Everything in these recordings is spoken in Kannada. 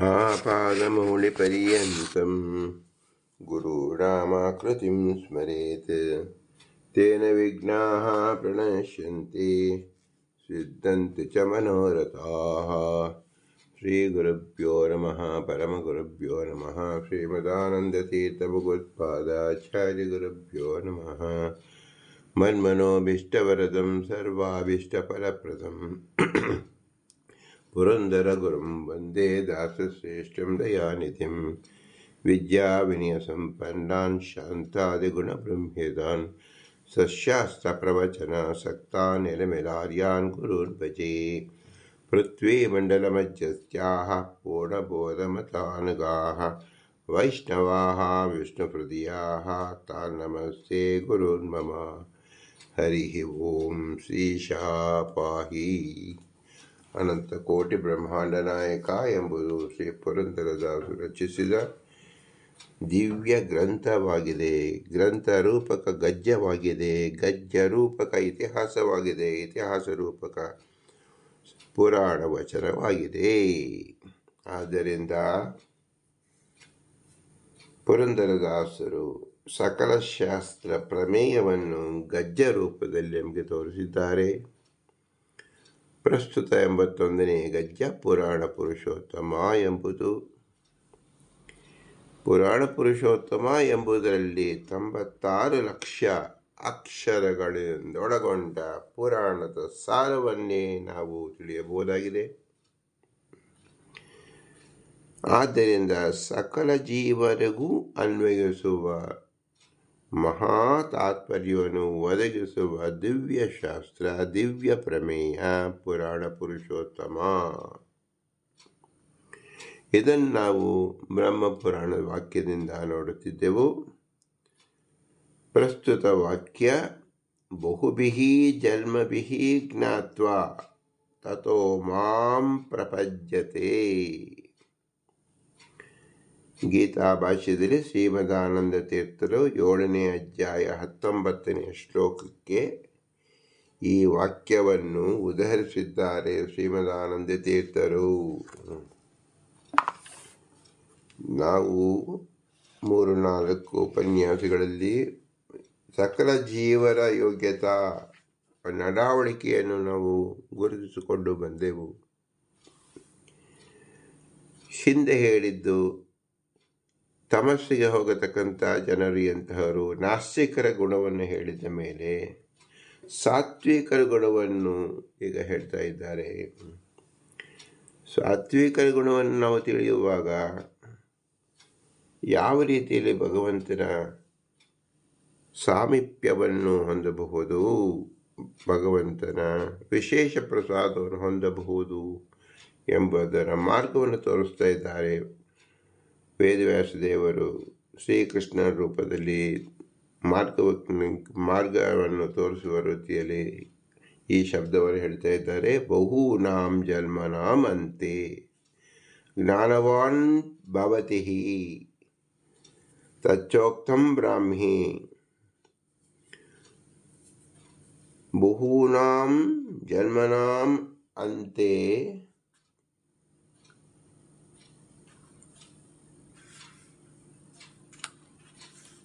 आपादमौलिपर्यन्तं गुरूणामाकृतिं स्मरेत्। तेन विघ्नाः प्रणश्यन्ति, सिद्धन्ति च मनोरथाः। श्रीगुरुभ्यो नमः, परमगुरुभ्यो नमः श्रीमदानन्दतीर्थभगवत्पादाचार्यगुरुभ्यो नमः। मन्मनोभीष्टवरदं सर्वाभीष्टफलप्रदम्। पुरन्दरगुरुं वंदे दासश्रेष्ठं दयानिधिं। विद्याविनयसम्पन्नान् शान्तादिगुणबृंह्यतान् सस्यास्त्रप्रवचनासक्तान् निलमिलार्यान् गुरून् भजे पृथ्वीमण्डलमध्यस्याः पूर्णबोधमतानुगाः वैष्णवाः विष्णुहृदयाः तान् नमस्ते गुरून् मम हरिः ॐ श्रीशा पाहि ಅನಂತ ಕೋಟಿ ಬ್ರಹ್ಮಾಂಡ ನಾಯಕ ಎಂಬುದು ಶ್ರೀ ಪುರಂದರದಾಸರು ರಚಿಸಿದ ದಿವ್ಯ ಗ್ರಂಥವಾಗಿದೆ. ಗ್ರಂಥ ರೂಪಕ ಗಜ್ಯವಾಗಿದೆ ಗಜ್ಯ ರೂಪಕ ಇತಿಹಾಸವಾಗಿದೆ. ಇತಿಹಾಸ ರೂಪಕ ಪುರಾಣ ವಚನವಾಗಿದೆ. ಆದ್ದರಿಂದ ಪುರಂದರದಾಸರು ಸಕಲ ಶಾಸ್ತ್ರ ಪ್ರಮೇಯವನ್ನು ಗಜ್ಯ ರೂಪದಲ್ಲಿ ನಮಗೆ ತೋರಿಸಿದ್ದಾರೆ. ಪ್ರಸ್ತುತ ಎಂಬತ್ತೊಂದನೇ ಗದ್ಯ ಪುರಾಣ ಪುರುಷೋತ್ತಮ ಎಂಬುದು. ಪುರಾಣ ಪುರುಷೋತ್ತಮ ಎಂಬುದರಲ್ಲಿ ತೊಂಬತ್ತಾರು ಲಕ್ಷ ಅಕ್ಷರಗಳಿಂದೊಳಗೊಂಡ ಪುರಾಣದ ಸಾರವನ್ನೇ ನಾವು ತಿಳಿಯಬಹುದಾಗಿದೆ. ಆದ್ದರಿಂದ ಸಕಲ ಜೀವರಿಗೂ ಅನ್ವಯಿಸುವ ಮಹಾ ತಾತ್ಪರ್ಯವನ್ನು ಒದಗಿಸುವ ದಿವ್ಯ ಶಾಸ್ತ್ರ ದಿವ್ಯ ಪ್ರಮೇಯ, ಪುರಾಣ ಪುರುಷೋತ್ತಮ. ಇದನ್ನು ನಾವು ಬ್ರಹ್ಮಪುರಾಣದ ವಾಕ್ಯದಿಂದ ನೋಡುತ್ತಿದ್ದೆವು. ಪ್ರಸ್ತುತ ವಾಕ್ಯ, ಬಹುಭಿಹಿ ಜನ್ಮಭಿ ಜ್ಞಾತ್ವ ತಥೋ ಮಾಂ ಪ್ರಪಜ್ಯತೆ ಗೀತಾ ಭಾಷ್ಯದಲ್ಲಿ ಶ್ರೀಮದಾನಂದ ತೀರ್ಥರು ಏಳನೇ ಅಧ್ಯಾಯ ಹತ್ತೊಂಬತ್ತನೇ ಶ್ಲೋಕಕ್ಕೆ ಈ ವಾಕ್ಯವನ್ನು ಉದಾಹರಿಸಿದ್ದಾರೆ ಶ್ರೀಮದಾನಂದ ತೀರ್ಥರು ನಾವು ಮೂರು ನಾಲ್ಕು ಉಪನ್ಯಾಸಗಳಲ್ಲಿ ಸಕಲ ಜೀವರ ಯೋಗ್ಯತಾ ನಡಾವಳಿಕೆಯನ್ನು ನಾವು ಗುರುತಿಸಿಕೊಂಡು ಬಂದೆವು. ಹಿಂದೆ ಹೇಳಿದ್ದು ತಮಸ್ಸಿಗೆ ಹೋಗತಕ್ಕಂಥ ಜನರು ಎಂತಹವರು ನಾಸ್ತಿಕರ ಗುಣವನ್ನು ಹೇಳಿದ ಮೇಲೆ ಸಾತ್ವಿಕರ ಗುಣವನ್ನು ಈಗ ಹೇಳ್ತಾ ಇದ್ದಾರೆ. ಸಾತ್ವಿಕರ ಗುಣವನ್ನು ನಾವು ತಿಳಿಯುವಾಗ ಯಾವ ರೀತಿಯಲ್ಲಿ ಭಗವಂತನ ಸಾಮೀಪ್ಯವನ್ನು ಹೊಂದಬಹುದು, ಭಗವಂತನ ವಿಶೇಷ ಪ್ರಸಾದವನ್ನು ಹೊಂದಬಹುದು ಎಂಬುದರ ಮಾರ್ಗವನ್ನು ತೋರಿಸ್ತಾ ಇದ್ದಾರೆ. ವೇದವ್ಯಾಸ ದೇವರು ಶ್ರೀಕೃಷ್ಣ ರೂಪದಲ್ಲಿ ಮಾರ್ಗ ಮಾರ್ಗವನ್ನು ತೋರಿಸುವ ರೀತಿಯಲ್ಲಿ ಈ ಶಬ್ದವನ್ನು ಹೇಳ್ತಾ ಇದ್ದಾರೆ. ಬಹೂನಾಂ ಜನ್ಮನಾಂ ಅಂತೆ. ಜ್ಞಾನವಾನ್ ಭವತಿ ತಚ್ಚೋಕ್ತಂ ಬ್ರಾಹ್ಮಿ. ಬಹೂನಾಂ ಜನ್ಮನಾಂ ಅಂತೆ.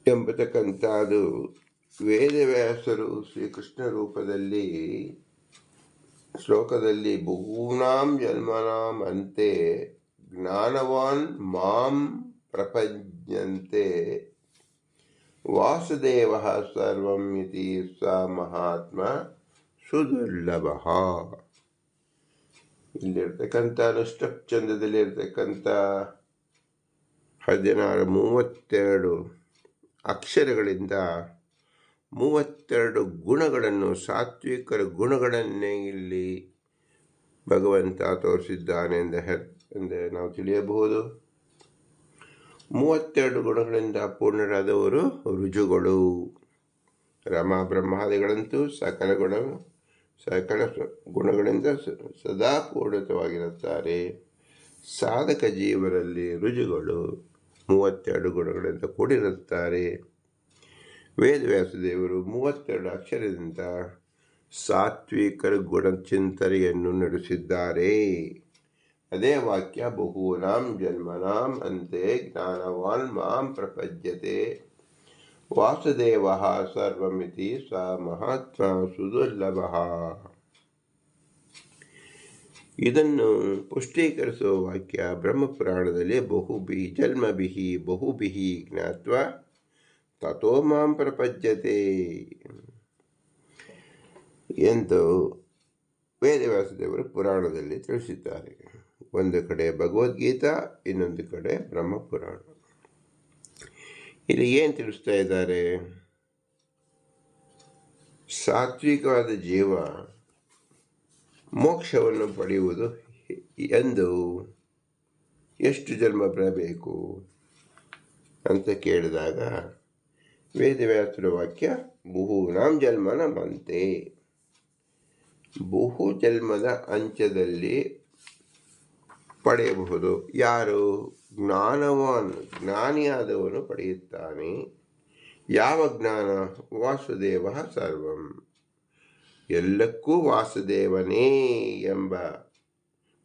ಎಂಬತಕ್ಕಂಥದ್ದು ವೇದವ್ಯಾಸರು ಶ್ರೀಕೃಷ್ಣ ರೂಪದಲ್ಲಿ ಶ್ಲೋಕದಲ್ಲಿ ಬಹೂನಾಂ ಜನ್ಮನಾಂ ಅಂತೆ ಜ್ಞಾನವಾನ್ ಮಾಂ ಪ್ರಪಂಚಂತೆ ವಾಸುದೇವ ಸರ್ವಂ ಇತಿ ಸ ಮಹಾತ್ಮ ಸುದುರ್ಲಭ. ಇಲ್ಲಿರ್ತಕ್ಕಂಥ ಅನುಷ್ಠಪ್ ಚಂದದಲ್ಲಿರ್ತಕ್ಕಂಥ ಹದಿನಾರು ಮೂವತ್ತೆರಡು ಅಕ್ಷರಗಳಿಂದ ಮೂವತ್ತೆರಡು ಗುಣಗಳನ್ನು ಸಾತ್ವಿಕರ ಗುಣಗಳನ್ನೇ ಇಲ್ಲಿ ಭಗವಂತ ತೋರಿಸಿದ್ದಾನೆ ಎಂದ ಎಂದು ನಾವು ತಿಳಿಯಬಹುದು. ಮೂವತ್ತೆರಡು ಗುಣಗಳಿಂದ ಪೂರ್ಣರಾದವರು ರುಜುಗಳು. ರಮ ಬ್ರಹ್ಮಾದಿಗಳಂತೂ ಸಕಲ ಗುಣ, ಸಕಲ ಗುಣಗಳಿಂದ ಸದಾ ಪೂರ್ಣಿತವಾಗಿರುತ್ತಾರೆ. ಸಾಧಕ ಜೀವರಲ್ಲಿ ರುಜುಗಳು. ಮೂವತ್ತೆರಡು ಗುಣಗಳಿಂದ ಕೂಡಿರುತ್ತಾರೆ. ವೇದವ್ಯಾಸದೇವರು ಮೂವತ್ತೆರಡು ಅಕ್ಷರದಿಂದ ಸಾತ್ವಿಕರ ಗುಣಚಿಂತನೆಯನ್ನು ನಡೆಸಿದ್ದಾರೆ. ಅದೇ ವಾಕ್ಯ, ಬಹೂನಾಂ ಜನ್ಮನಾಂ ಅಂತೆ ಜ್ಞಾನವಾನ್ ಮಾಂ ಪ್ರಪದ್ಯತೆ. ವಾಸುದೇವ ಸರ್ವಮಿತಿ ಸ ಮಹಾತ್ಮ ಸುದುರ್ಲಭ. ಇದನ್ನು ಪುಷ್ಟೀಕರಿಸುವ ವಾಕ್ಯ ಬ್ರಹ್ಮಪುರಾಣದಲ್ಲಿ ಬಹುಬಿ ಜನ್ಮಬಿಹಿ ಬಹುಬಿಹಿ ಜ್ಞಾತ್ವ ತಥೋ ಮಾಂ ಪ್ರಪಜ್ಯತೆ ಎಂದು ವೇದವ್ಯಾಸದೇವರು ಪುರಾಣದಲ್ಲಿ ತಿಳಿಸಿದ್ದಾರೆ. ಒಂದು ಕಡೆ ಭಗವದ್ಗೀತಾ, ಇನ್ನೊಂದು ಕಡೆ ಬ್ರಹ್ಮಪುರಾಣ. ಇಲ್ಲಿ ಏನು ತಿಳಿಸ್ತಾ ಇದ್ದಾರೆ? ಸಾತ್ವಿಕವಾದ ಜೀವ ಮೋಕ್ಷವನ್ನು ಪಡೆಯುವುದು ಎಂದು ಎಷ್ಟು ಜನ್ಮ ಬರಬೇಕು ಅಂತ ಕೇಳಿದಾಗ ವೇದವ್ಯಾಸರ ವಾಕ್ಯ, ಬಹುನಾಂ ಜನ್ಮನ ಮಂತೆ. ಬಹು ಜನ್ಮದ ಅಂಚದಲ್ಲಿ ಪಡೆಯಬಹುದು. ಯಾರು? ಜ್ಞಾನವಾನ್, ಜ್ಞಾನಿಯಾದವನು ಪಡೆಯುತ್ತಾನೆ. ಯಾವ ಜ್ಞಾನ? ವಾಸುದೇವ ಸರ್ವಂ. ಎಲ್ಲಕ್ಕೂ ವಾಸುದೇವನೇ ಎಂಬ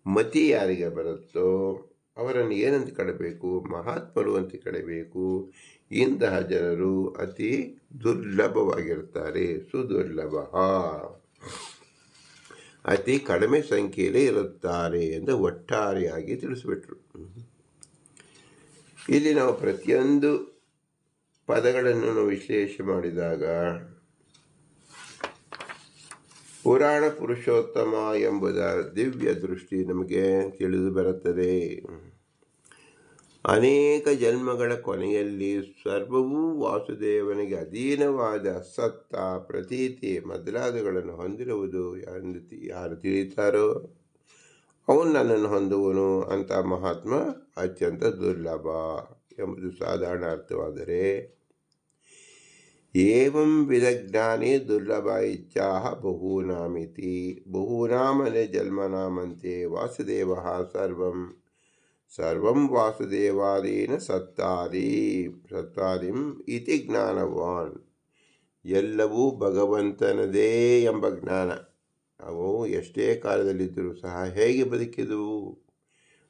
ಮತಿ ಯಾರಿಗೆ ಬರುತ್ತೋ ಅವರನ್ನು ಏನಂತ ಕಡಬೇಕು? ಮಹಾತ್ಮರು ಅಂತ ಕಡಬೇಕು. ಇಂತಹ ಜನರು ಅತಿ ದುರ್ಲಭವಾಗಿರುತ್ತಾರೆ. ಸುದುರ್ಲಭ. ಅತಿ ಕಡಿಮೆ ಸಂಖ್ಯೆಯಲ್ಲಿ ಇರುತ್ತಾರೆ ಎಂದು ಒಟ್ಟಾರೆಯಾಗಿ ತಿಳಿಸಿಬಿಟ್ರು. ಇಲ್ಲಿ ನಾವು ಪ್ರತಿಯೊಂದು ಪದಗಳನ್ನು ವಿಶ್ಲೇಷಣೆ ಮಾಡಿದಾಗ ಪುರಾಣ ಪುರುಷೋತ್ತಮ ಎಂಬುದ ದಿವ್ಯ ದೃಷ್ಟಿ ನಮಗೆ ತಿಳಿದು ಬರುತ್ತದೆ. ಅನೇಕ ಜನ್ಮಗಳ ಕೊನೆಯಲ್ಲಿ ಸರ್ವವೂ ವಾಸುದೇವನಿಗೆ ಅಧೀನವಾದ ಸತ್ತ ಪ್ರತೀತಿ ಮೊದಲಾದಗಳನ್ನು ಹೊಂದಿರುವುದು ಯಾರು ತಿಳಿಯುತ್ತಾರೋ ಅವನು ನನ್ನನ್ನು ಹೊಂದುವನು ಅಂತ ಮಹಾತ್ಮ ಅತ್ಯಂತ ದುರ್ಲಭ ಎಂಬುದು ಸಾಧಾರಣ ಅರ್ಥವಾದರೆ ಏವಂ ವಿಧಜ್ಞಾನೇ ದುರ್ಲಭ ಇಚ್ಛಾಹ ಬಹೂನಾಮಿತಿ ಬಹೂನಾಮನೆ ಜನ್ಮನಾಮಂತೆ ವಾಸುದೇವ ಸರ್ವಂ ಸರ್ವಂ ವಾಸುದೇವಾದೀನ ಸತ್ತಾದಿ ಸತ್ತಾದಿಂ ಇತಿ ಜ್ಞಾನವಾನ್ ಎಲ್ಲವೂ ಭಗವಂತನದೇ ಎಂಬ ಜ್ಞಾನ। ಅವು ಎಷ್ಟೇ ಕಾಲದಲ್ಲಿದ್ದರೂ ಸಹ ಹೇಗೆ ಬದುಕಿದವು?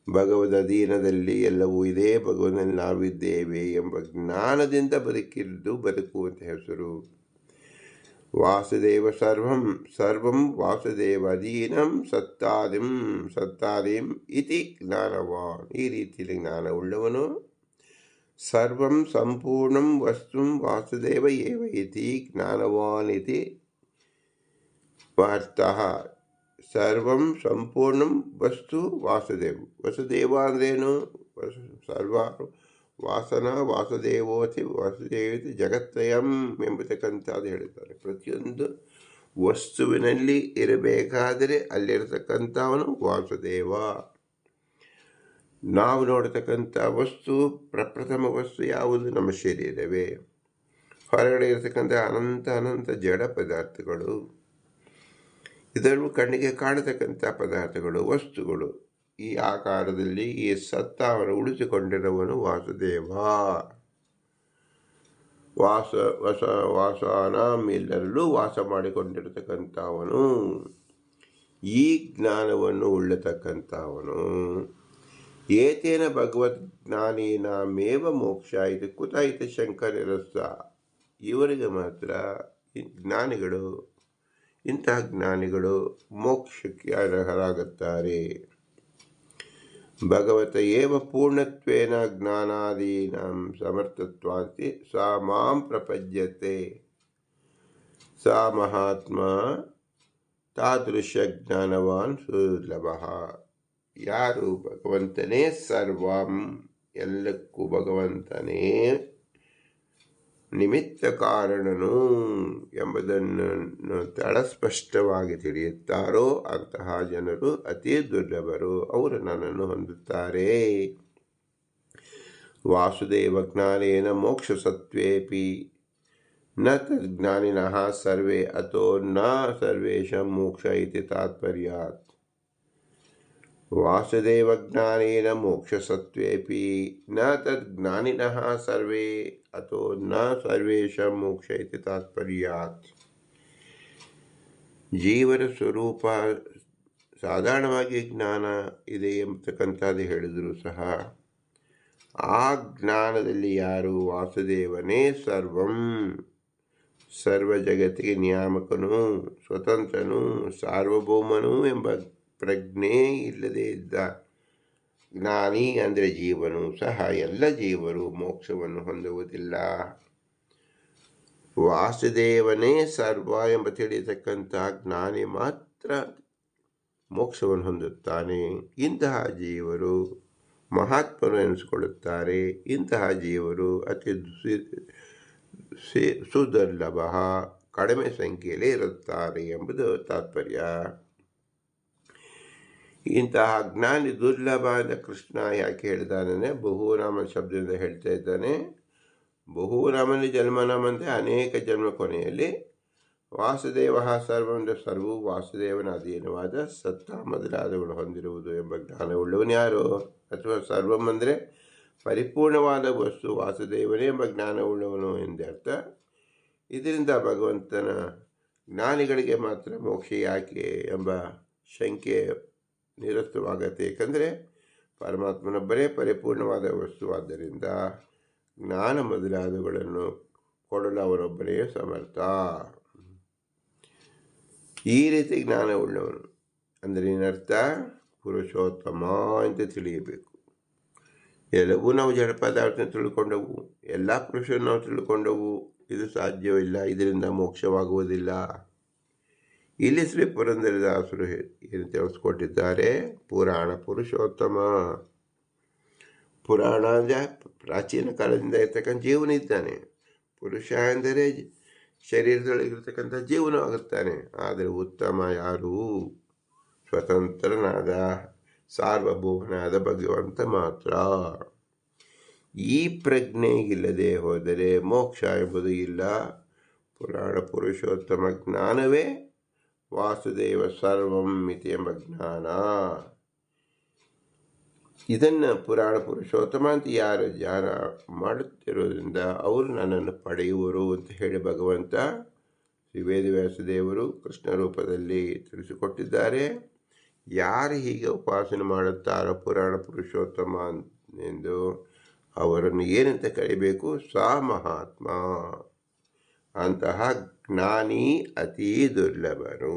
ಭಗವದ್ ಅಧೀನದಲ್ಲಿ ಎಲ್ಲವೂ ಇದೆ ಭಗವನಲ್ಲಿ ನಾವಿದ್ದೇವೆ ಎಂಬ ಜ್ಞಾನದಿಂದ ಬದುಕಿದ್ದು ಬದುಕು ಅಂತ ಹೆಸರು ವಾಸುದೇವ ಸರ್ವಂ ಸರ್ವಂ ವಾಸುದೇವ ಅಧೀನಂ ಸತ್ತಾದಿಂ ಸತ್ತಾದಿಂ ಇತಿ ಜ್ಞಾನವಾನ್ ಈ ರೀತಿಯಲ್ಲಿ ಜ್ಞಾನವುಳ್ಳವನು ಸರ್ವಂ ಸಂಪೂರ್ಣಂ ವಸ್ತು ವಾಸುದೇವ ಏವ ಇತಿ ಜ್ಞಾನವಾನ್ ಇತಿ ವಾರ್ತಃ ಸರ್ವಂ ಸಂಪೂರ್ಣಂ ವಸ್ತು ವಾಸುದೇವ. ವಸುದೇವ ಅಂದ್ರೇನು ಸರ್ವ ವಾಸನ ವಾಸುದೇವೋತಿ ವಾಸುದೇವತಿ ಜಗತ್ತಯಂ ಎಂಬತಕ್ಕಂಥದ್ದು ಹೇಳುತ್ತಾರೆ ಪ್ರತಿಯೊಂದು ವಸ್ತುವಿನಲ್ಲಿ ಇರಬೇಕಾದರೆ ಅಲ್ಲಿರತಕ್ಕಂಥವನು ವಾಸುದೇವ. ನಾವು ನೋಡತಕ್ಕಂಥ ವಸ್ತು, ಪ್ರಪ್ರಥಮ ವಸ್ತು ಯಾವುದು? ನಮ್ಮ ಶರೀರವೇ. ಹೊರಗಡೆ ಇರತಕ್ಕಂಥ ಅನಂತ ಅನಂತ ಜಡ ಪದಾರ್ಥಗಳು. ಇದನ್ನು ಕಣ್ಣಿಗೆ ಕಾಣತಕ್ಕಂಥ ಪದಾರ್ಥಗಳು, ವಸ್ತುಗಳು. ಈ ಆಕಾರದಲ್ಲಿ ಈ ಸತ್ತಾವನ್ನು ಉಳಿಸಿಕೊಂಡಿರುವನು ವಾಸುದೇವ. ವಾಸ, ವಸ, ವಾಸನ ಎಲ್ಲರಲ್ಲೂ ವಾಸ ಮಾಡಿಕೊಂಡಿರತಕ್ಕಂಥವನು. ಈ ಜ್ಞಾನವನ್ನು ಉಳ್ಳತಕ್ಕಂಥವನು. ಏತೇನ ಭಗವದ್ ಜ್ಞಾನೇನಾಮೇವ ಮೋಕ್ಷ ಇದು ಕುತ ಶಂಕರರಸ ಇವರಿಗೆ ಮಾತ್ರ ಜ್ಞಾನಿಗಳು ಇಂತಹ ಜ್ಞಾನಿಗಳು ಮೋಕ್ಷಕ್ಕೆ ಅರ್ಹರಾಗುತ್ತಾರೆ. ಭಗವತ ಏವ ಪೂರ್ಣತ್ವೇನ ಜ್ಞಾನಾದೀನಾಂ ಸಮರ್ಥತ್ವಾಂತಿ ಸಾ ಮಾಂ ಪ್ರಪಜ್ಯತೆ ಸಾ ಮಹಾತ್ಮ ತಾದೃಶ ಜ್ಞಾನವಾನ್ ಸುಲಭ. ಯಾರು ಭಗವಂತನೇ ಸರ್ವಂ? ಎಲ್ಲಕ್ಕೂ ಭಗವಂತನೇ ನಿಮಿತ್ತ ಕಾರಣನು ಎಂಬುದನ್ನು ತಳಸ್ಪಷ್ಟವಾಗಿ ತಿಳಿಯುತ್ತಾರೋ? ಅಂತಹ ಜನರು ಅತಿ ದುರ್ಲಭರು. ಅವರು ನನ್ನನ್ನು ಹೊಂದುತ್ತಾರೆ. ವಾಸುದೇವ ಜ್ಞಾನೇನ ಮೋಕ್ಷ ಸತ್ವೇಪಿ ನ ತಜ್ಞಾನಿನಃ ಸರ್ವೇ ಅಥೋ, ನ ಸರ್ವೇಶ ಮೋಕ್ಷ ಇತಿ ತಾತ್ಪರ್ಯಾತ್. ವಾಸುದೇವಜ್ಞಾನೇನ ಮೋಕ್ಷಸತ್ವೇಪಿ ನ ತಜ್ಞಾನಿನಃ ಸರ್ವೇ ಅಥೋ ನ ಸರ್ವೇಶ ಮೋಕ್ಷ ಇತಿ ತಾತ್ಪರ್ಯಾತ್ ಜೀವನ ಸ್ವರೂಪ ಸಾಧಾರಣವಾಗಿ ಜ್ಞಾನ ಇದೆ ಎಂಬತಕ್ಕಂಥದ್ದು ಹೇಳಿದರೂ ಸಹ, ಆ ಜ್ಞಾನದಲ್ಲಿ ಯಾರು ವಾಸುದೇವನೇ ಸರ್ವಂ, ಸರ್ವ ಜಗತ್ತಿಗೆ ನಿಯಾಮಕನು, ಸ್ವತಂತ್ರನು, ಸಾರ್ವಭೌಮನು ಎಂಬ ಪ್ರಜ್ಞೆ ಇಲ್ಲದೇ ಇದ್ದ ಜ್ಞಾನಿ ಅಂದರೆ ಜೀವನು ಸಹ ಎಲ್ಲ ಜೀವರು ಮೋಕ್ಷವನ್ನು ಹೊಂದುವುದಿಲ್ಲ. ವಾಸುದೇವನೇ ಸರ್ವ ಎಂಬ ತಿಳಿಯತಕ್ಕಂಥ ಜ್ಞಾನಿ ಮಾತ್ರ ಮೋಕ್ಷವನ್ನು ಹೊಂದುತ್ತಾನೆ. ಇಂತಹ ಜೀವರು ಮಹಾತ್ಮರು ಎನಿಸಿಕೊಳ್ಳುತ್ತಾರೆ. ಇಂತಹ ಜೀವರು ಅತಿ ಸುದುರ್ಲಭ ಕಡಿಮೆ ಸಂಖ್ಯೆಯಲ್ಲಿ ಇರುತ್ತಾರೆ ಎಂಬುದು ತಾತ್ಪರ್ಯ. ಇಂತಹ ಜ್ಞಾನಿ ದುರ್ಲಭಾದ ಕೃಷ್ಣ ಯಾಕೆ ಹೇಳಿದಾನೆ ಬಹುರಾಮ ಶಬ್ದದಿಂದ ಹೇಳ್ತಾ ಇದ್ದಾನೆ. ಬಹುರಾಮನ ಜನ್ಮನಾಮಂತೆ ಅನೇಕ ಜನ್ಮ ಕೊನೆಯಲ್ಲಿ ವಾಸುದೇವ ಸರ್ವಂದ ಸರ್ವವು ವಾಸುದೇವನ ಅಧೀನವಾದ ಸತ್ತ ಮೊದಲಾದಗಳು ಹೊಂದಿರುವುದು ಎಂಬ ಜ್ಞಾನವುಳ್ಳವನು ಯಾರು? ಅಥವಾ ಸರ್ವಂ ಅಂದರೆ ಪರಿಪೂರ್ಣವಾದ ವಸ್ತು ವಾಸುದೇವನೇ ಎಂಬ ಜ್ಞಾನವುಳ್ಳವನು ಎಂದರ್ಥ ಇದರಿಂದ ಭಗವಂತನ ಜ್ಞಾನಿಗಳಿಗೆ ಮಾತ್ರ ಮೋಕ್ಷ ಯಾಕೆ ಎಂಬ ಶಂಕೆ ನಿರಸ್ತವಾಗತ್ತೆ ಏಕೆಂದರೆ ಪರಮಾತ್ಮನೊಬ್ಬರೇ ಪರಿಪೂರ್ಣವಾದ ವಸ್ತುವಾದ್ದರಿಂದ ಜ್ಞಾನ ಮೊದಲಾದವುಗಳನ್ನು ಕೊಡಲು ಅವರೊಬ್ಬರೇ ಸಮರ್ಥ. ಈ ರೀತಿ ಜ್ಞಾನವುಳ್ಳವನು ಅಂದರೆ ಏನರ್ಥ? ಪುರುಷೋತ್ತಮ ಅಂತ ತಿಳಿಯಬೇಕು. ಎಲ್ಲವೂ ನಾವು ಜಡ ಪದಾರ್ಥ ತಿಳ್ಕೊಂಡವು. ಎಲ್ಲ ಪುರುಷರು ನಾವು ತಿಳ್ಕೊಂಡವು. ಇದು ಸಾಧ್ಯವಿಲ್ಲ ಇದರಿಂದ ಮೋಕ್ಷವಾಗುವುದಿಲ್ಲ. ಇಲ್ಲಿ ಶ್ರೀ ಪುರಂದರದಾಸರು ಏನು ತಿಳಿಸ್ಕೊಟ್ಟಿದ್ದಾರೆ? ಪುರಾಣ ಪುರುಷೋತ್ತಮ. ಪುರಾಣ ಅಂದರೆ ಪ್ರಾಚೀನ ಕಾಲದಿಂದ ಇರ್ತಕ್ಕಂಥ ಜೀವನ ಇದ್ದಾನೆ. ಪುರುಷ ಎಂದರೆ ಶರೀರದೊಳಗಿರ್ತಕ್ಕಂಥ ಜೀವನ ಆಗುತ್ತಾನೆ ಆದರೆ ಉತ್ತಮ ಯಾರು? ಸ್ವತಂತ್ರನಾದ, ಸಾರ್ವಭೌಮನಾದ ಭಗವಂತ ಮಾತ್ರ. ಈ ಪ್ರಜ್ಞೆ ಇಲ್ಲದೆ ಹೋದರೆ ಮೋಕ್ಷ ಎಂಬುದು ಇಲ್ಲ. ಪುರಾಣ ಪುರುಷೋತ್ತಮ ಜ್ಞಾನವೇ ವಾಸುದೇವ ಸರ್ವಂ ಮಿತಿ ಎಂಬ ಜ್ಞಾನ. ಇದನ್ನು ಪುರಾಣ ಪುರುಷೋತ್ತಮ ಅಂತ ಯಾರು ಧ್ಯಾನ ಮಾಡುತ್ತಿರೋದ್ರಿಂದ ಅವರು ನನ್ನನ್ನು ಪಡೆಯುವರು ಅಂತ ಹೇಳಿ ಭಗವಂತ ಶ್ರೀ ವೇದವ್ಯಾಸದೇವರು ಕೃಷ್ಣ ರೂಪದಲ್ಲಿ ತಿಳಿಸಿಕೊಟ್ಟಿದ್ದಾರೆ. ಯಾರು ಹೀಗೆ ಉಪಾಸನೆ ಮಾಡುತ್ತಾರೋ ಪುರಾಣ ಪುರುಷೋತ್ತಮ ಎಂದು ಅವರನ್ನು ಏನಂತ ಕರಿಬೇಕು? ಸಾ ಮಹಾತ್ಮ. ಅಂತಹ ಜ್ಞಾನಿ ಅತೀ ದುರ್ಲಭನು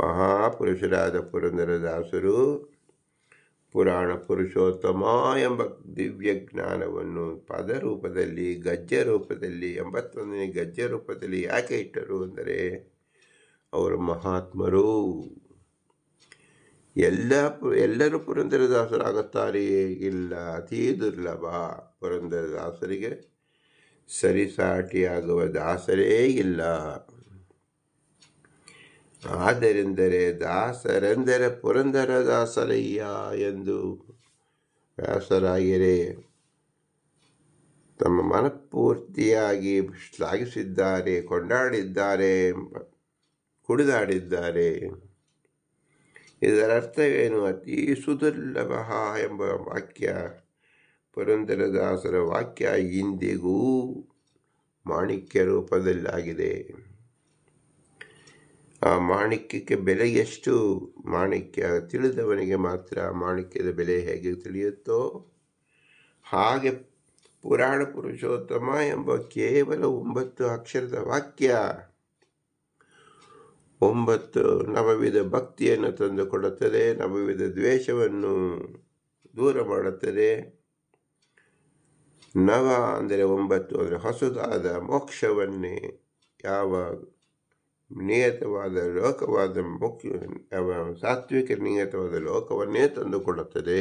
ಮಹಾಪುರುಷರಾದ ಪುರಂದರದಾಸರು ಪುರಾಣ ಪುರುಷೋತ್ತಮ ಎಂಬ ದಿವ್ಯ ಜ್ಞಾನವನ್ನು ಪದ ರೂಪದಲ್ಲಿ ಗಜ್ಜೆ ರೂಪದಲ್ಲಿ, ಎಂಬತ್ತೊಂದನೇ ಗಜ್ಜ ರೂಪದಲ್ಲಿ ಯಾಕೆ ಇಟ್ಟರು ಅಂದರೆ, ಅವರು ಮಹಾತ್ಮರು. ಎಲ್ಲ ಎಲ್ಲರೂ ಪುರಂದರದಾಸರಾಗುತ್ತಾರೆಯೇ ಇಲ್ಲ, ಅತೀ ದುರ್ಲಭ ಪುರಂದರದಾಸರಿಗೆ. ಸರಿಸಾಟಿಯಾಗುವ ದಾಸರೇ ಇಲ್ಲ. ಆದ್ದರಿಂದರೆ ದಾಸರೆಂದರೆ ಪುರಂದರ ದಾಸರಯ್ಯ ಎಂದು ವ್ಯಾಸರಾಗಿರೇ ತಮ್ಮ ಮನಪೂರ್ತಿಯಾಗಿ ಶ್ಲಾಘಿಸಿದ್ದಾರೆ, ಕೊಂಡಾಡಿದ್ದಾರೆ, ಕುಡಿದಾಡಿದ್ದಾರೆ. ಇದರ ಅರ್ಥವೇನು ಅತಿ ಸುದುರ್ಲಭ ಎಂಬ ವಾಕ್ಯ ಪುರಂದರದಾಸರ ವಾಕ್ಯ ಇಂದಿಗೂ ಮಾಣಿಕ್ಯ ರೂಪದಲ್ಲಾಗಿದೆ. ಆ ಮಾಣಿಕ್ಯಕ್ಕೆ ಬೆಲೆ ಎಷ್ಟು? ಮಾಣಿಕ್ಯ ತಿಳಿದವನಿಗೆ ಮಾತ್ರ ಮಾಣಿಕ್ಯದ ಬೆಲೆ ಹೇಗೆ ತಿಳಿಯುತ್ತೋ ಹಾಗೆ ಪುರಾಣ ಪುರುಷೋತ್ತಮ ಎಂಬ ಕೇವಲ ಒಂಬತ್ತು ಅಕ್ಷರದ ವಾಕ್ಯ. ಒಂಬತ್ತು ನವವಿಧ ಭಕ್ತಿಯನ್ನು ತಂದುಕೊಡುತ್ತದೆ, ನವವಿಧ ದ್ವೇಷವನ್ನು ದೂರ ಮಾಡುತ್ತದೆ. ನವ ಅಂದರೆ ಒಂಬತ್ತು ಅಂದರೆ ಹೊಸದಾದ ಮೋಕ್ಷವನ್ನೇ, ಯಾವ ನಿಯತವಾದ ಲೋಕವಾದ ಮುಖ್ಯ ಸಾತ್ವಿಕ ನಿಯತವಾದ ಲೋಕವನ್ನೇ ತಂದುಕೊಡುತ್ತದೆ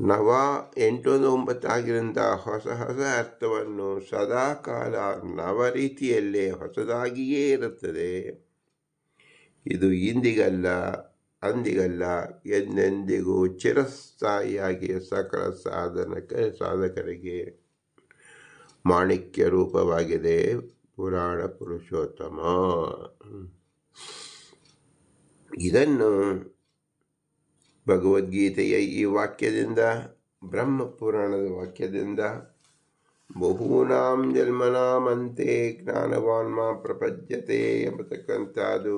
ನವ ಎಂಟು ಒಂಬತ್ತು ಆಗಿರಂಥ ಹೊಸ ಹೊಸ ಅರ್ಥವನ್ನು ಸದಾಕಾಲ ನವ ರೀತಿಯಲ್ಲೇ ಹೊಸದಾಗಿಯೇ ಇರುತ್ತದೆ. ಇದು ಇಂದಿಗಲ್ಲ. ಅಂದಿಗಲ್ಲ, ಎಂದೆಂದಿಗೂ ಚಿರಸ್ಥಾಯಿಯಾಗಿ ಸಕಲ ಸಾಧನಕ, ಸಾಧಕರಿಗೆ ಮಾಣಿಕ್ಯ ರೂಪವಾಗಿದೆ ಪುರಾಣ ಪುರುಷೋತ್ತಮ. ಇದನ್ನು ಭಗವದ್ಗೀತೆಯ ಈ ವಾಕ್ಯದಿಂದ ಬ್ರಹ್ಮ ಪುರಾಣದ ವಾಕ್ಯದಿಂದ ಬಹೂನಾಂ ಜನ್ಮನಾಮಂತೆ ಜ್ಞಾನವಾನ್ಮ ಮಾ ಪ್ರಪಂಚತೆ ಎಂಬತಕ್ಕಂಥದ್ದು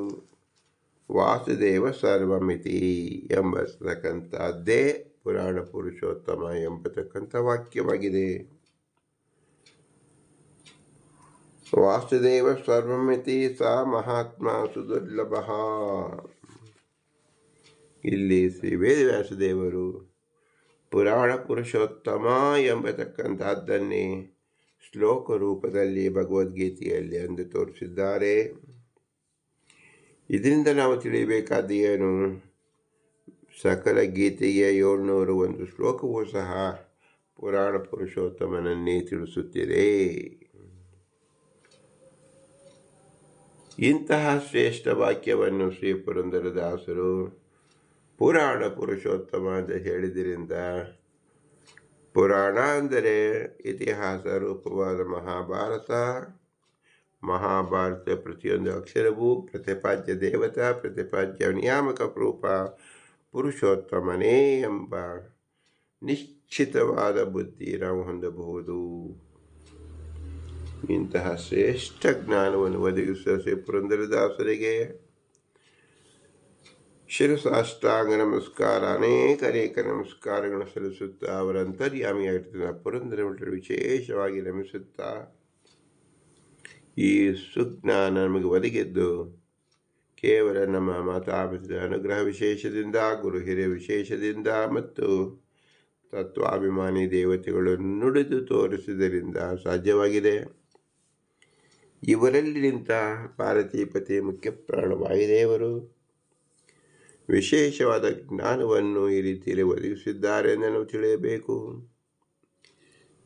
ವಾಸುದೇವ ಸರ್ವಮಿತಿ ಎಂಬತಕ್ಕಂಥದ್ದೇ ಪುರಾಣ ಪುರುಷೋತ್ತಮ ಎಂಬತಕ್ಕಂಥ ವಾಕ್ಯವಾಗಿದೆ. ವಾಸುದೇವ ಸರ್ವಮಿತಿ ಸ ಮಹಾತ್ಮ ಸುದುರ್ಲಭ. ಇಲ್ಲಿ ಶ್ರೀ ವೇದವ್ಯಾಸದೇವರು ಪುರಾಣ ಪುರುಷೋತ್ತಮ ಎಂಬತಕ್ಕಂಥದ್ದನ್ನೇ ಶ್ಲೋಕ ರೂಪದಲ್ಲಿ ಭಗವದ್ಗೀತೆಯಲ್ಲಿ ಅಂದು ತೋರಿಸಿದ್ದಾರೆ. ಇದರಿಂದ ನಾವು ತಿಳಿಯಬೇಕಾದ ಏನು? ಸಕಲ ಗೀತೆಯ ಏಳ್ನೂರು ಒಂದು ಶ್ಲೋಕವೂ ಸಹ ಪುರಾಣ ಪುರುಷೋತ್ತಮನನ್ನೇ ತಿಳಿಸುತ್ತಿದೆ. ಇಂತಹ ಶ್ರೇಷ್ಠ ವಾಕ್ಯವನ್ನು ಶ್ರೀ ಪುರಂದರದಾಸರು ಪುರಾಣ ಪುರುಷೋತ್ತಮ ಅಂತ ಹೇಳಿದ್ರಿಂದ ಪುರಾಣ ಅಂದರೆ ಇತಿಹಾಸ ರೂಪವಾದ ಮಹಾಭಾರತ ಮಹಾಭಾರತ ಪ್ರತಿಯೊಂದು ಅಕ್ಷರವೂ ಪ್ರತಿಪಾದ್ಯ ದೇವತಾ, ಪ್ರತಿಪಾದ್ಯ ನಿಯಾಮಕ ರೂಪ, ಪುರುಷೋತ್ತಮನೇ ಎಂಬ ನಿಶ್ಚಿತವಾದ ಬುದ್ಧಿ ನಾವು ಹೊಂದಬಹುದು. ಇಂತಹ ಶ್ರೇಷ್ಠ ಜ್ಞಾನವನ್ನು ಒದಗಿಸುವ ಶ್ರೀ ಪುರಂದರದಾಸರಿಗೆ ಶಿರಸಾಷ್ಟಾಂಗ ನಮಸ್ಕಾರ, ಅನೇಕ ಅನೇಕ ನಮಸ್ಕಾರಗಳನ್ನು ಸಲ್ಲಿಸುತ್ತಾ ಅವರ ಅಂತರ್ಯಾಮಿಯಾಗಿರ್ತಾರೆ ಪುರಂದರ ವಿಶೇಷವಾಗಿ ನಮಿಸುತ್ತಾ ಈ ಸುಜ್ಞಾನ ನಮಗೆ ಒದಗಿದ್ದು ಕೇವಲ ನಮ್ಮ ಮಾತಾಪಿತರ ಅನುಗ್ರಹ ವಿಶೇಷದಿಂದ, ಗುರು ಹಿರಿಯ ವಿಶೇಷದಿಂದ ಮತ್ತು ತತ್ವಾಭಿಮಾನಿ ದೇವತೆಗಳು ನುಡಿದು ತೋರಿಸಿದರಿಂದ ಸಾಧ್ಯವಾಗಿದೆ. ಇವರಲ್ಲಿ ನಿಂತ ಪಾರ್ವತಿಪತಿ ಮುಖ್ಯ ಪ್ರಾಣವಾಯುದೇವರು ವಿಶೇಷವಾದ ಜ್ಞಾನವನ್ನು ಈ ರೀತಿಯಲ್ಲಿ ಒದಗಿಸಿದ್ದಾರೆ ಎಂದು ನಾವು ತಿಳಿಯಬೇಕು.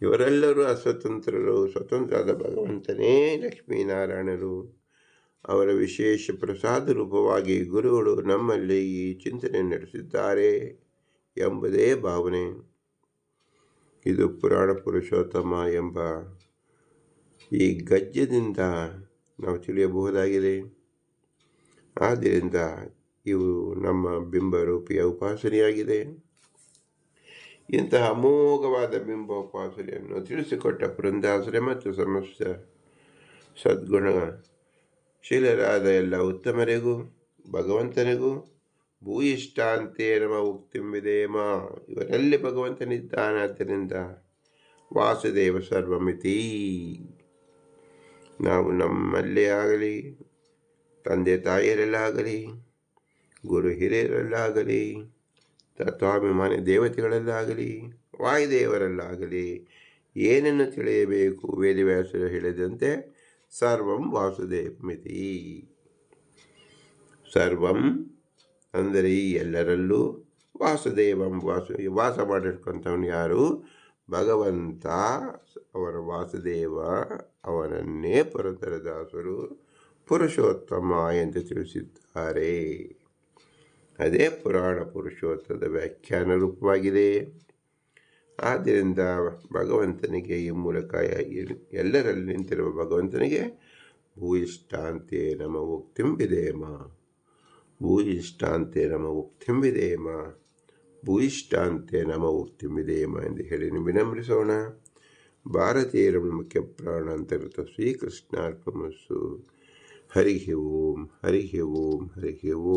ಇವರೆಲ್ಲರೂ ಅಸ್ವತಂತ್ರರು, ಸ್ವತಂತ್ರದ ಭಗವಂತನೇ ಲಕ್ಷ್ಮೀನಾರಾಯಣರು. ಅವರ ವಿಶೇಷ ಪ್ರಸಾದ ರೂಪವಾಗಿ ಗುರುಗಳು ನಮ್ಮಲ್ಲಿ ಈ ಚಿಂತನೆ ನಡೆಸಿದ್ದಾರೆ ಎಂಬುದೇ ಭಾವನೆ. ಇದು ಪುರಾಣ ಪುರುಷೋತ್ತಮ ಎಂಬ ಈ ಗಜ್ಯದಿಂದ ನಾವು ತಿಳಿಯಬಹುದಾಗಿದೆ. ಆದ್ದರಿಂದ ಇವು ನಮ್ಮ ಬಿಂಬರೂಪಿಯ ಉಪಾಸನೆಯಾಗಿದೆ. ಇಂತಹ ಅಮೋಘವಾದ ಬಿಂಬ ಉಪಾಸನೆಯನ್ನು ತಿಳಿಸಿಕೊಟ್ಟ ಪುರಂದಾಸರೆ ಮತ್ತು ಸಮಸ್ತ ಸದ್ಗುಣ ಶೀಲರಾದ ಎಲ್ಲ ಉತ್ತಮರಿಗೂ, ಭಗವಂತನಿಗೂ, ಭೂಯಿಷ್ಟಾಂತೆ ನಮ ಉಕ್ತಿಂಬಿದೇಮ ಇವರಲ್ಲಿ ಭಗವಂತನಿದ್ದಾನಾದ್ದರಿಂದ ವಾಸುದೇವ ಸರ್ವಮಿತಿ. ನಾವು ನಮ್ಮಲ್ಲೇ ಆಗಲಿ, ತಂದೆ ತಾಯಿಯರಲ್ಲಾಗಲಿ, ಗುರು ಹಿರಿಯರಲ್ಲಾಗಲಿ ತತ್ವಾಭಿಮಾನಿ ದೇವತೆಗಳಲ್ಲಾಗಲಿ, ವಾಯುದೇವರಲ್ಲಾಗಲಿ ಏನನ್ನು ತಿಳಿಯಬೇಕು? ವೇದವ್ಯಾಸರು ಹೇಳಿದಂತೆ, ಸರ್ವಂ ವಾಸುದೇವ ಮಿತಿ ಸರ್ವಂ ಅಂದರೆ ಎಲ್ಲರಲ್ಲೂ ವಾಸುದೇವಂ ವಾಸು, ವಾಸ ಮಾಡಿಟ್ಕೊಂಥವನು ಯಾರು? ಭಗವಂತ. ಅವರ ವಾಸುದೇವ ಅವರನ್ನೇ ಪುರಂದರದಾಸರು ಪುರುಷೋತ್ತಮ ಎಂದು ತಿಳಿಸಿದ್ದಾರೆ. ಅದೇ ಪುರಾಣ ಪುರುಷೋತ್ತದ ವ್ಯಾಖ್ಯಾನ ರೂಪವಾಗಿದೆ. ಆದ್ದರಿಂದ ಭಗವಂತನಿಗೆ ಈ ಮೂಲಕ ಎಲ್ಲರಲ್ಲಿ ನಿಂತಿರುವ ಭಗವಂತನಿಗೆ, ಭೂಯಿಷ್ಟಾಂತೆ ನಮ ಉಕ್ತಿಂಬಿದೇಮ ಭೂಯಿಷ್ಟಾಂತೆ ನಮ ಉಕ್ತಿಂಬಿದೇಮ ಭೂಯಿಷ್ಟಾಂತೆ ನಮ ಉಕ್ತಿಂಬಿದೇಮ ಎಂದು ಹೇಳಿ ವಿನಮ್ರಿಸೋಣ ಭಾರತೀಯರ ಮುಖ್ಯ ಪ್ರಾಣ ಅಂತರ್ಗತ ಶ್ರೀಕೃಷ್ಣಾರ್ಪಮಸ್ಸು ಹರಿಹಿ ಓಂ ಹರಿಹಿ ಓಂ ಹರಿಹಿ ಓಂ.